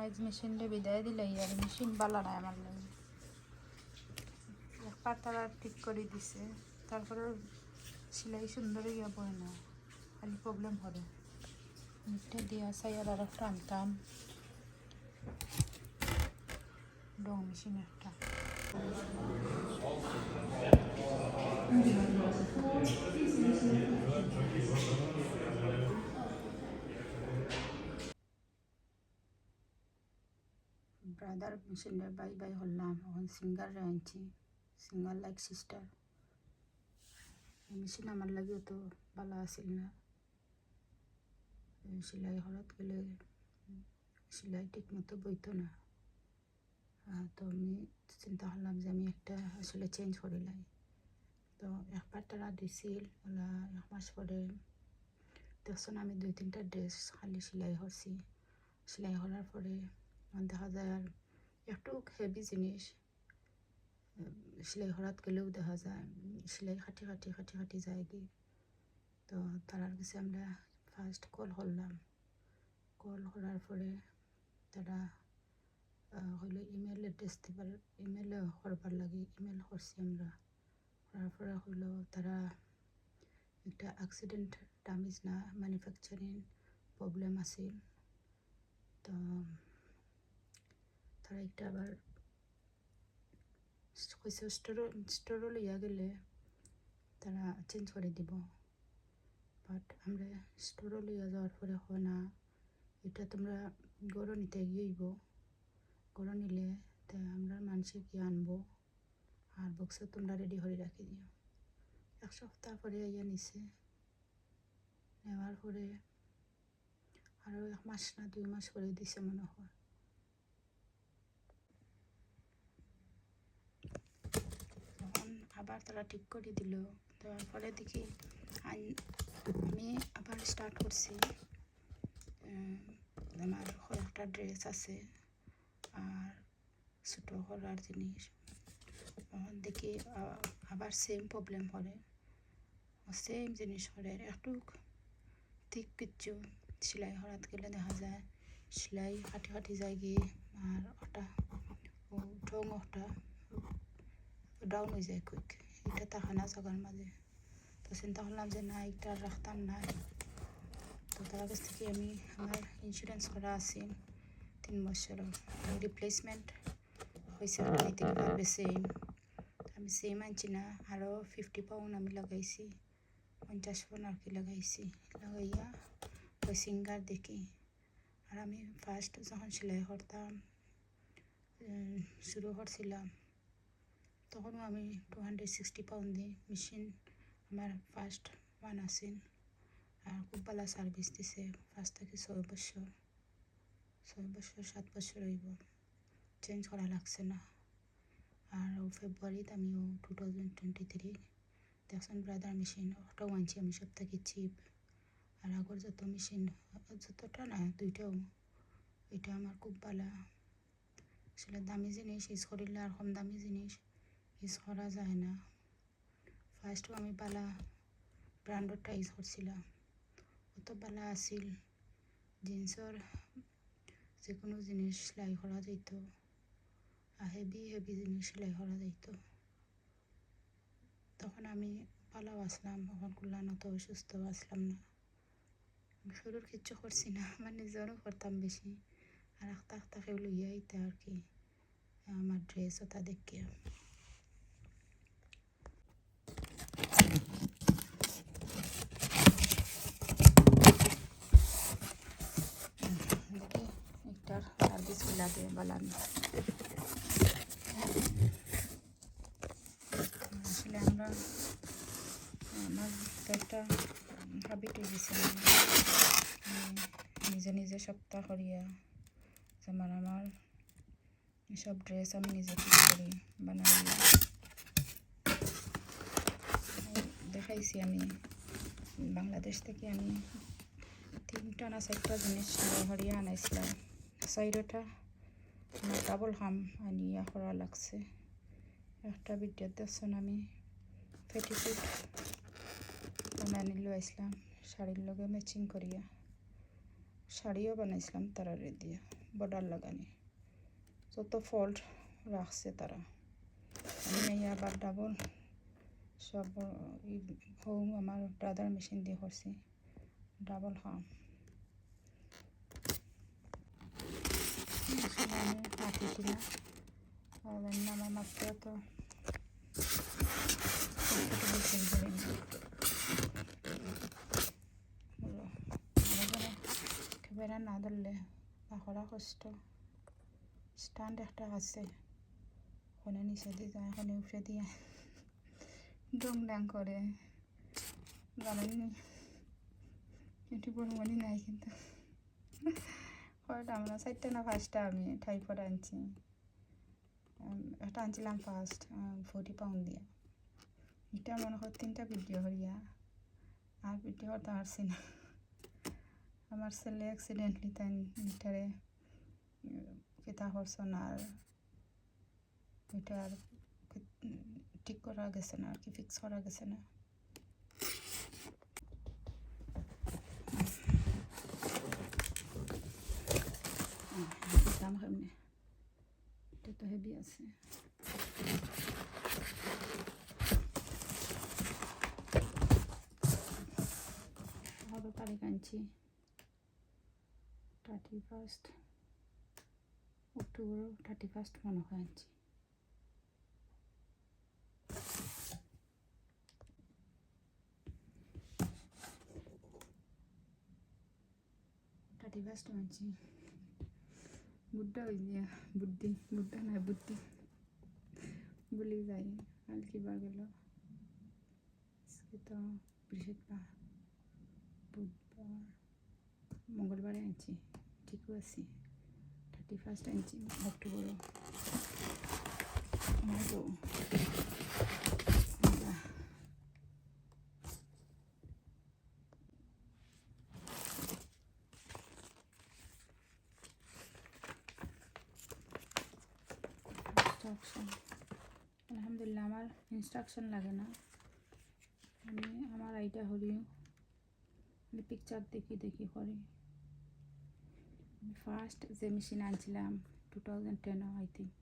আজ মেশিনটা বিদায় দিলে আর মেশিন বালা নাই আমার লাগে। তারা ঠিক করে দিছে, তারপরে সেলাই সুন্দর ইয়া পড়ে না, খালি প্রবলেম হবে। মিটটা দিয়া চাই আর আর একটা আনতাম ডং মেশিন একটা। ব্রাদার মেশিনের বাই বাই হলাম, এখন সিঙ্গার আনছি সিঙ্গার লাইক সিস্টার মেশিন আমার লাগেও তো ভালো আসিল না। সেলাই হঠাৎ গেলে সেলাই ঠিক মতো বইতো না। তো আমি চিন্তা করলাম যে আমি একটা আসলে চেঞ্জ করে লাই। তো একবার তারা দিছিল, ওলা এক মাস পরে তখন আমি দুই তিনটা ড্রেস খালি সেলাই করছি। সেলাই করার পরে দেখা যায় আর একটু হেভি জিনিস। সেলাই হঠাৎ গেলেও দেখা যায়, সেলাই খাটি খাটি খাটি খাটি যায় কি তো তারার কাছে আমরা ফার্স্ট কল করলাম। কল করার পরে তারা হইল ইমেল অ্যাড্রেস দিবার ইমেল করবার লাগে ইমেল করছি আমরা। করার পরে হইল তারা একটা অ্যাক্সিডেন্ট ড্যামেজ না ম্যানুফ্যাকচারিং প্রবলেম আছে। তো তারা একটা আবার স্টোর স্টোরও লইয়া গেলে তারা চেঞ্জ করে দিব। বাট আমরা স্টোরও লইয়া যাওয়ার পরে হয় না। এটা তোমরা গরু নিতে গিয়েইব। গরু নিলে তা আমরা মানুষে কি আনব? আর বক্সে তোমরা রেডি করে রাখি দিও। এক সপ্তাহ পরে ইয়া নিছে। নেওয়ার পরে আরও এক মাস না দুই মাস পরে দিছে মনে হয় তখন আবার তারা ঠিক করে দিল। দেওয়ার পরে দেখি আমি আবার স্টার্ট করছি। আমার কয়েকটা ড্রেস আছে আর ছোটো করার জিনিস। তখন দেখি আবার সেম প্রবলেম করে সেম জিনিস করে একটু ঠিক কিচ্ছু। সেলাই হরাত গেলে দেখা যায়, সেলাই কাটি কাটি যায় গিয়ে আর ওটা ও ঠং ওটা ডাউন হয়ে যায় কুইক এটা থাকে না জায়গার মাঝে তো চিন্তা করলাম যে না এটা রাখতাম না তো তার কাছ থেকে আমি আমার ইন্স্যুরেন্স করা আছে তিন বছরের রিপ্লেসমেন্ট হয়েছে পারবে সেম আমি সেম আনছি না আরও ফিফটি পাউন্ড আমি লাগাইছি পঞ্চাশ পাউন্ড আর কি লাগাইছি লাগাইয়া ওই সিঙ্গার দেখি আর আমি ফার্স্ট যখন সেলাই করতাম শুরু করছিলাম তখনও আমি টু হান্ড্রেড সিক্সটি পাউন্ড দিই মেশিন আমার ফার্স্ট ওয়ান আছিল আর খুব ভালো সার্ভিস দিছে। পাঁচ থেকে ছয় বছর ছয় বছর, সাত বছর হইব। চেঞ্জ করা লাগছে না। আর ও ফেব্রুয়ারিতে আমিও টু থাউজেন্ড টোয়েন্টি থ্রি দেখছেন ব্রাদার মেশিন ওটাও আনছি আমি সব থেকে চিপ আর আগর যত মেশিন যতটা না, দুইটাও, এটা আমার খুব ভালো আসলে দামি জিনিস ইউজ করিলে আর কম দামি জিনিস। ইউজ করা যায় না। ফার্স্টও আমি পালা ব্র্যান্ডরটা ইউজ করছিলাম। অত পালা আছিল জিন্সর যে কোনো জিনিস সেলাই করা যেত হেভি হেভি জিনিস সেলাই করা যেত তখন আমি পালাও আসলাম এখন করলাম অত অসুস্থ আসলাম না। শুরুর কিচ্ছু করছি না, আমার নিজেরও করতাম বেশি। আর আখতা আখতাকে লইয়া আইতে আর কি। আমার ড্রেস ওটা দেখিয়া দেখি একটার গুলা দিয়ে বললাম আসলে আমরা নিজে নিজে সপ্তাহ করিয়া যেমন আমার সব ড্রেস আমি নিজে ঠিক করি, বানাই। দেখাইছি আমি। বাংলাদেশ থেকে আমি তিনটা না চারটা জিনিস হরিয়া আনাইছিলাম। চাইরোটা ডাবল হাম আনিয়া করা লাগছে। একটা ভিডিও দেখছেন আমি। পেটিকুট বানানি লৈ আসলাম শাড়ির লগে ম্যাচিং করিয়া। শাড়িও বানাইছিলাম তারারে দিয়ে বর্ডার লাগানি। যত ফল্ট রাখছে তারা। আমি আবার ডাবল সব হোম আমার ব্রাদার মেশিন দিয়ে করছি। ডাবল হাম রাখিছি না আর রান্না আমার মাত্র তো না ধরলে বাখরা কষ্ট স্ট্যান্ড একটা আছে ওখানে নিচে দিয়ে যায় ওখানে উঠে দিয়ে ডং ডাং করে জানেননি ইউটিউবের মনে নাই কিন্তু কয়টা? আমরা চারটা না পাঁচটা আমি টাইপড আনছি। একটা আনছিলাম ফার্স্ট ফোর্টি পাউন্ড দিয়ে। এটা মনে হয় তিনটা ভিডিও হরিয়া আর ভিডিও করতে পারছি না। আমার ছেলে অ্যাক্সিডেন্টলি তাই এটারে কেতা করছেন আর এটা আর ঠিক করা গেছে না, আর কি ফিক্স করা গেছে না হুম, দাম কেমনে এটা তো হেভি আছে বারো তারিখ আনছি thirty first October thirty first মনে হয় আনছি থার্টি ফার্স্ট আনছি বুদ্ধা ওই যে বুদ্ধি বুদ্ধা না বুদ্ধি বলি যাই কাল কিবা গেল আজকে তো বৃহস্পতিবার বুধবার মঙ্গলবারে আনছি ঠিকও আছি থার্টি ফার্স্ট আনছি অক্টোবর আমার তো ইনস্ট্রাকশন আলহামদুলিল্লাহ, আমার ইনস্ট্রাকশন লাগে না। আমি আমার আইডিয়া হলেও আমি পিকচার দেখি দেখি করি। ফার্স্ট যে মেশিন আনছিলাম two thousand ten I think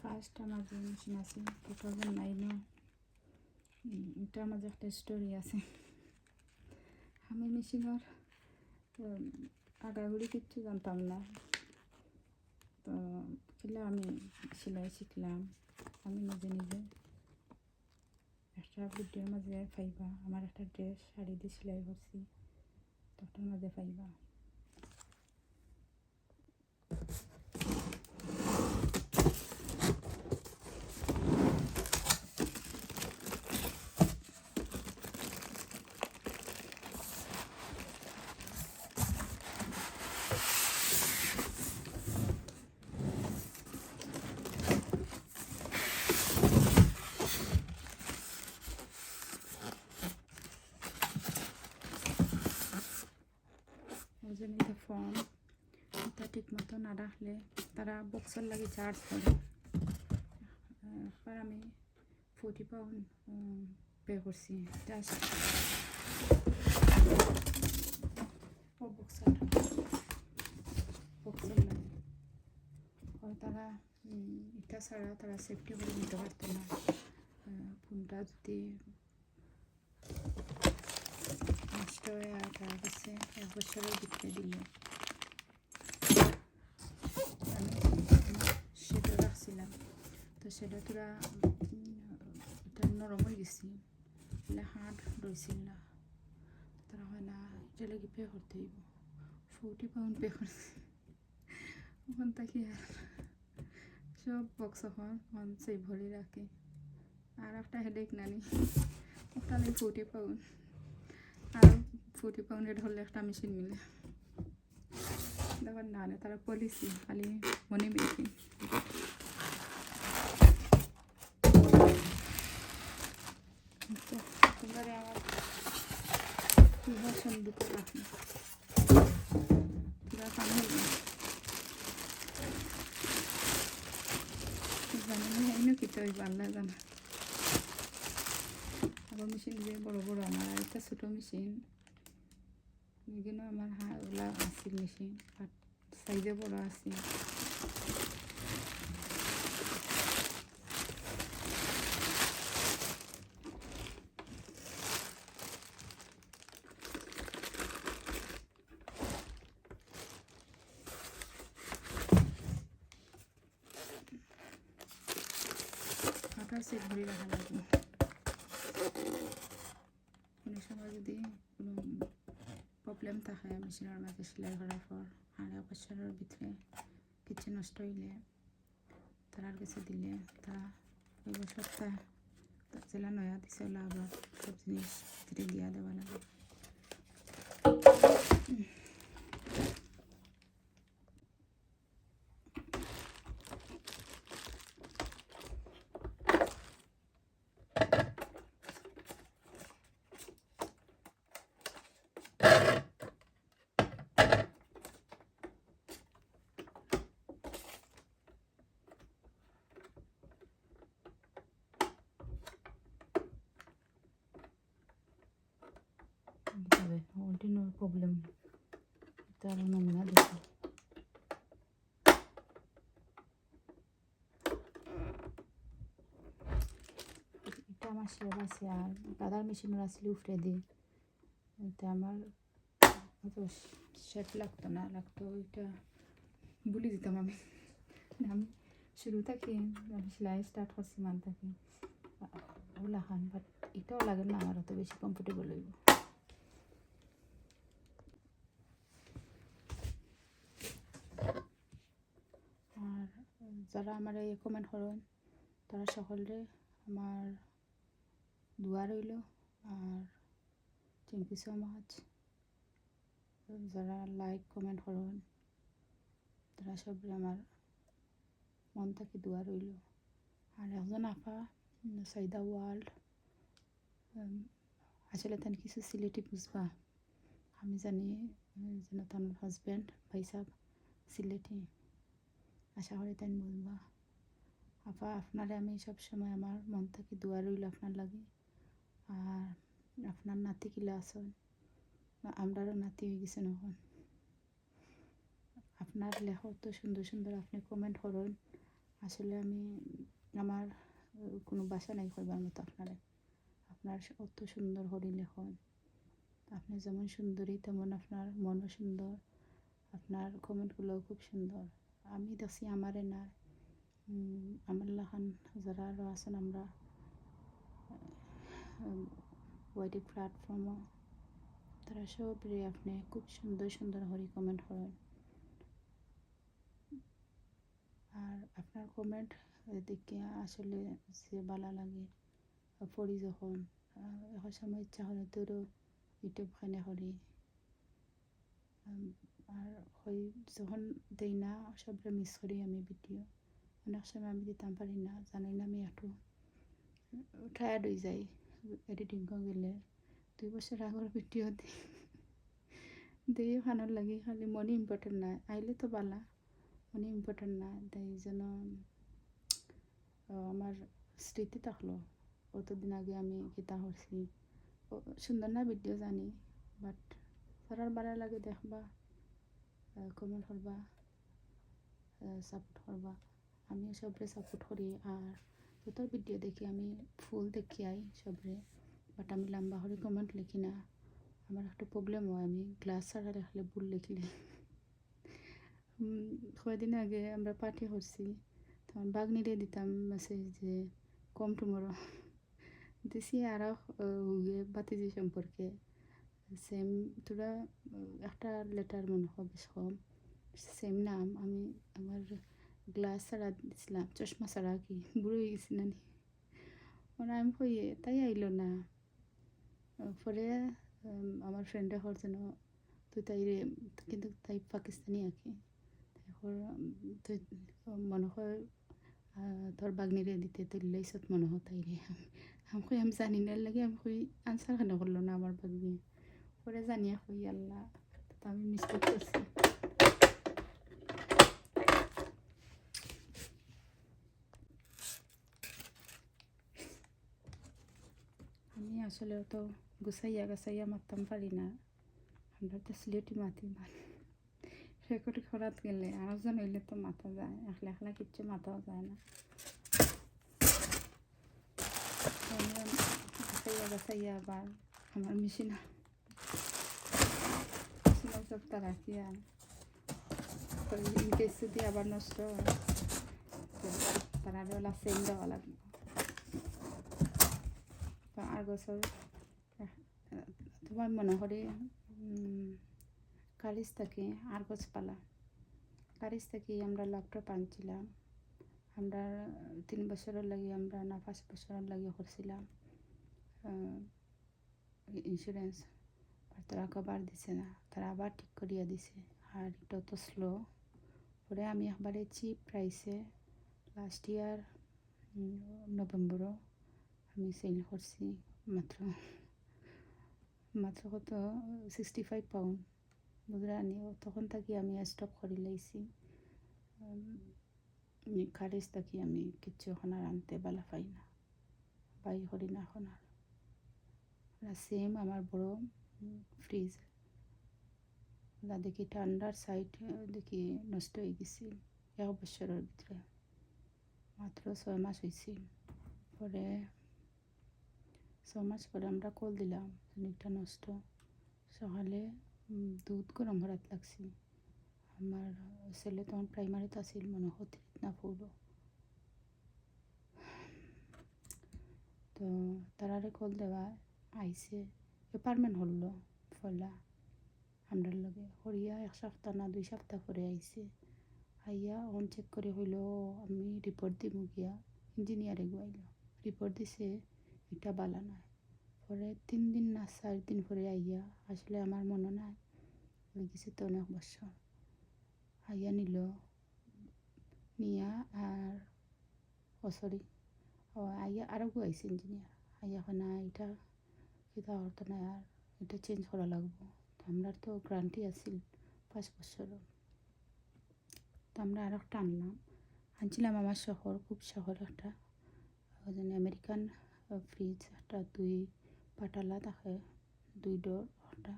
first আমার যে মেশিন আছে টু থাউজেন্ড নাইনও এটার মাঝে একটা স্টোরি আছে। আমি মেশিনের আগাগুড়ি কিচ্ছু জানতাম না। তো এগুলো আমি সেলাই শিখলাম, আমি নিজে নিজে। একটা ভিডিওর মাঝে পাইবা আমার একটা ড্রেস শাড়ি দিয়ে সেলাই করছি, তখন মাঝে পাইবা ওই জন্য এটা ফর্ম এটা ঠিক রাখলে তারা লাগে চার্জ করে এবার আমি ফোর্টি পাউন্ড পে করছি ও তারা এটা ছাড়া তারা সেফটি করে নিতে পারতো না। ফোনটা যদি নষ্ট হয়ে আর তার কাছে এক বছরের বিক্রি দিল আমি সেটা রাখছিলাম তো সেটা তোরা নরম হয়ে গেছি এলে হাত রয়েছিল না। তারা হয় না, এটা লাগে পে করতে হইব ফোর্টি পাউন্ড পে করছি ওখান থেকে আর সব বক্স এখন ওখান সেই ভরি রাখে। আর একটা হেডেক নানি। ওটা লাগে ফোর্টি পাউন্ড। আর ফোর্টি পাউন্ডের হলে একটা মেশিন মিলে। দেখুন না না তারা পলিসি খালি মনে মেকিং এবারে আমার ভাষণ দুটো রাখুন তোরা সামনে জানি না মেশিন যে বড় বড় আমার আর একটা ছোটো মেশিন এগুলো আমার হা ওগুলা আছিল মেশিন বাট সাইজে বড় আছে। সেট ভরে রাখা লাগবে কোনো সময় যদি কোনো প্রবলেম থাকে মেশিনের মাঝে সেলাই করার পর হাঁড়া বছরের ভিতরে কিছু নষ্ট হইলে তারার কাছে দিলে তারা ওই বছরটা জেলা নয়া দিছে ওলা আবার, সব জিনিস ভিতরে দিয়া দেওয়া লাগে। ওটিনো প্রবলেম তার নমুনা দেখি এটা আমার শেয়ার আছে আর দাদার মেশিনের আসলে উফরে দিই এটা আমার অত শেট লাগতো না লাগতো ওইটা বলে দিতাম আমি আমি শুরু থেকে আমি সেলাই স্টার্ট করছি মান থেকে ওলা খান বাট এটাও লাগে না আমার অত বেশি কমফোর্টেবল হইব আর যারা আমার এই কমেন্ট করেন তারা সকলে আমার দোয়া রইল আর থ্যাংক ইউ সো মাচ যারা লাইক কমেন্ট করেন তারা সবরে আমার মন থেকে দোয়া রইল আর একজন আপা সাইদা ওয়ার্ল্ড আসলে তান কিছু সিলেটি বুঝবা আমি জানি যেন তার হাজব্যান্ড ভাইসাব সিলেটি আশা করি তাই বুঝবা আপা, আপনারে আমি সব সময় আমার মন থেকে দোয়া রইল আপনার লাগে। আর আপনার নাতি কিলা আছেন? আমরারও নাতি হয়ে গেছেন এখন। আপনার লেখা তো সুন্দর সুন্দর আপনি কমেন্ট করেন। আসলে আমি, আমার, কোনো বাসা নাই করবার মতো আপনারে। আপনার অত সুন্দর হরি লেখন। আপনি যেমন সুন্দরী, তেমন আপনার মনও সুন্দর। আপনার কমেন্টগুলোও খুব সুন্দর। আমি দেখছি আমারে না আমার লাখান যারা আরও আছেন আমরা ওয়াইটি প্ল্যাটফর্মও তারা সবরে আপনি খুব সুন্দর সুন্দর হরি কমেন্ট করেন। আর আপনার কমেন্ট দেখে আসলে যে ভালো লাগে পড়ি যখন এখন সময় ইচ্ছা হলে তোরও ইউটিউব খানে করি উম, আর হই যখন দেই না সবরে মিস করি আমি ভিডিও অনেক সময় আমি দিতাম পারি না জানি না আমি একটু টায়ার্ড হয়ে যাই এডিটিং গেলে দুই বছর আগর ভিডিও দিই দিয়ে খানোর লাগে খালি মনি ইম্পর্টেন্ট নাই। আইলে তো বালা মনি ইম্পর্টেন্ট না তাই যেন আমার স্মৃতি থাকল। অতদিন আগে আমি গীতা করছি। ও, সুন্দর না ভিডিও জানি বাট তারার বাড়া লাগে দেখবা। কমেন্ট করবা সাপোর্ট করবা আমিও সবরে সাপোর্ট করি আর যত ভিডিও দেখি আমি ফুল দেখি আই সবরে। বাট আমি লম্বা করে কমেন্ট লিখি না। আমার একটা প্রবলেম হয় আমি গ্লাস ছাড়া রাখলে ভুল লিখলে উম, কয়দিন আগে আমরা পার্টি করছি তখন বাগনিরে দিতাম মেসেজ যে কম টুমোরো দিছি আর বাতিজি সম্পর্কে। সেম তোরা, একটা লেটার মনে হয় বেশ কম। সেম নাম, আমি আমার গ্লাস ছাড়া দিছিলাম, চশমা ছাড়া কি, বুড়ো হয়ে গেছি নানি। মানে আমি কইয়ে, তাই আইলো না। পরে আমার ফ্রেন্ডে হর যেন তুই তাই রে, কিন্তু তাই পাকিস্তানি আঁকি। তুই, মনে হয় তোর বাগনিরে দিতে তুই লাইছত মনে হয় তাই রে। আমি আমি জানি না লাগে আমি আনসার কেন করল না আমার বাগনি? করে জানিয়ে কই আল্লাহ তো আমি মিস্টেক করছি আমি আসলে অত গুছাইয়া গাছাইয়া মারতাম পারি না আমরা তো সিলেটি মাতি মারি রেকর্ড খরাত গেলে আরেকজন হইলে তো মাথা যায় একলা একলা কিচ্ছু মাথাও যায় না গাছাইয়া গাছাইয়া আবার আমার মেশিন তারা কি আর। ইনকেস যদি আবার নষ্ট হয় তারা ওলা সেল দেওয়া লাগবে। তো আর বছর তোমার মনে করে কারিজ থেকে আর গছ পালা কারিজ থেকে আমরা ল্যাপটপ আনছিলাম। আমরা তিন বছরের লাগে আমরা না, পাঁচ বছরের লাগে করছিলাম। ইন্স্যুরেন্স আর তারা কবার দিছে না তারা আবার ঠিক করিয়া দিছে আর এটা তো স্লো পরে আমি একবারে চিপ প্রাইসে লাস্ট ইয়ার নভেম্বরও আমি সেল করছি মাত্র মাত্র কত সিক্সটি ফাইভ পাউন্ড বুঝরা তখন থাকি আমি স্টপ করে লাইছি খারিজ থাকি আমি কিচ্ছু এখন আর আনতে বেলা পাই না বাই করি না এখন আর সেম আমার বড় ফ্রিজ দেখি ঠান্ডার সাইড দেখি নষ্ট হয়ে গেছি। এক বছরের ভিতরে। মাত্র ছয় মাস হয়েছি পরে ছয় মাস পরে আমরা কল দিলাম অনেকটা নষ্ট। সকালে দুধ গরম হরাত লাগছি। আমার ছেলে তখন প্রাইমারিতে আসিল মনে হতে না পুরো তো তারারে কল দেওয়া আইসে এপার্টমেন্ট হল ফলা। আমরার লগে হরিয়া এক সপ্তাহ না দুই সপ্তাহ পরে আইসে আইয়া অন চেক করে হইল, আমি রিপোর্ট দিব গিয়া ইঞ্জিনিয়ারে গুয়াইল। রিপোর্ট দিছে, এটা বালা নয়। পরে তিন দিন না চার দিন পরে আইয়া, আসলে আমার মনে নাই হয়ে গেছে তো অনেক বছর। আইয়া নিল, নিয়া আর, ও সরি ও আইয়া আরও গুয়াইছে ইঞ্জিনিয়ার আইয়া না, এটা এটা হতো না আর, এটা চেঞ্জ করা লাগবো। আমরা তো গ্রান্টি আছিল, পাঁচ বছরও। তো আমরা আর একটা আনলাম। আনছিলাম আমার শহর, খুব শহর একটা। আমেরিকান ফ্রিজ একটা, দুই পাটালা থাকে, দুই ডোর একটা।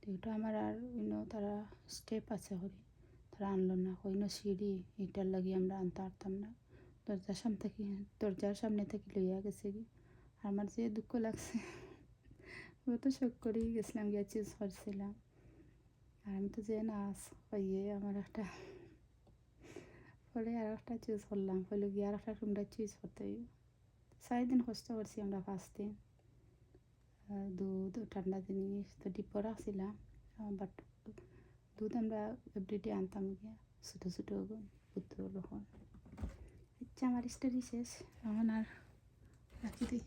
তো এটা আমার আর অন্য তারা স্টেপ আছে হরি। তারা আনলো না অন্য সিঁড়ি, এটার লাগি আমরা আনতে পারতাম না। দরজার সামনে থেকে, দরজার সামনে থেকে লইয়া গেছে কি আমার যে দুঃখ লাগছে ও তো শোক করেই গেছিলাম গিয়ে চুজ করছিলাম আর আমি তো যে নাচ পাইয়ে আমার একটা পরে আর একটা চুজ করলাম, হইল গিয়ে আর একটা রুমটা চুজ করতে দিন কষ্ট করছি আমরা পাঁচ দিন। দুধ ঠান্ডা জিনিস তো ডিপো রাখছিলাম বাট দুধ আমরা এভরিডে আনতাম গিয়া, ছোটো ছোটো বুদ্ধ যখন আচ্ছা আমার স্টাডি শেষ, এখন আর রাখি দিই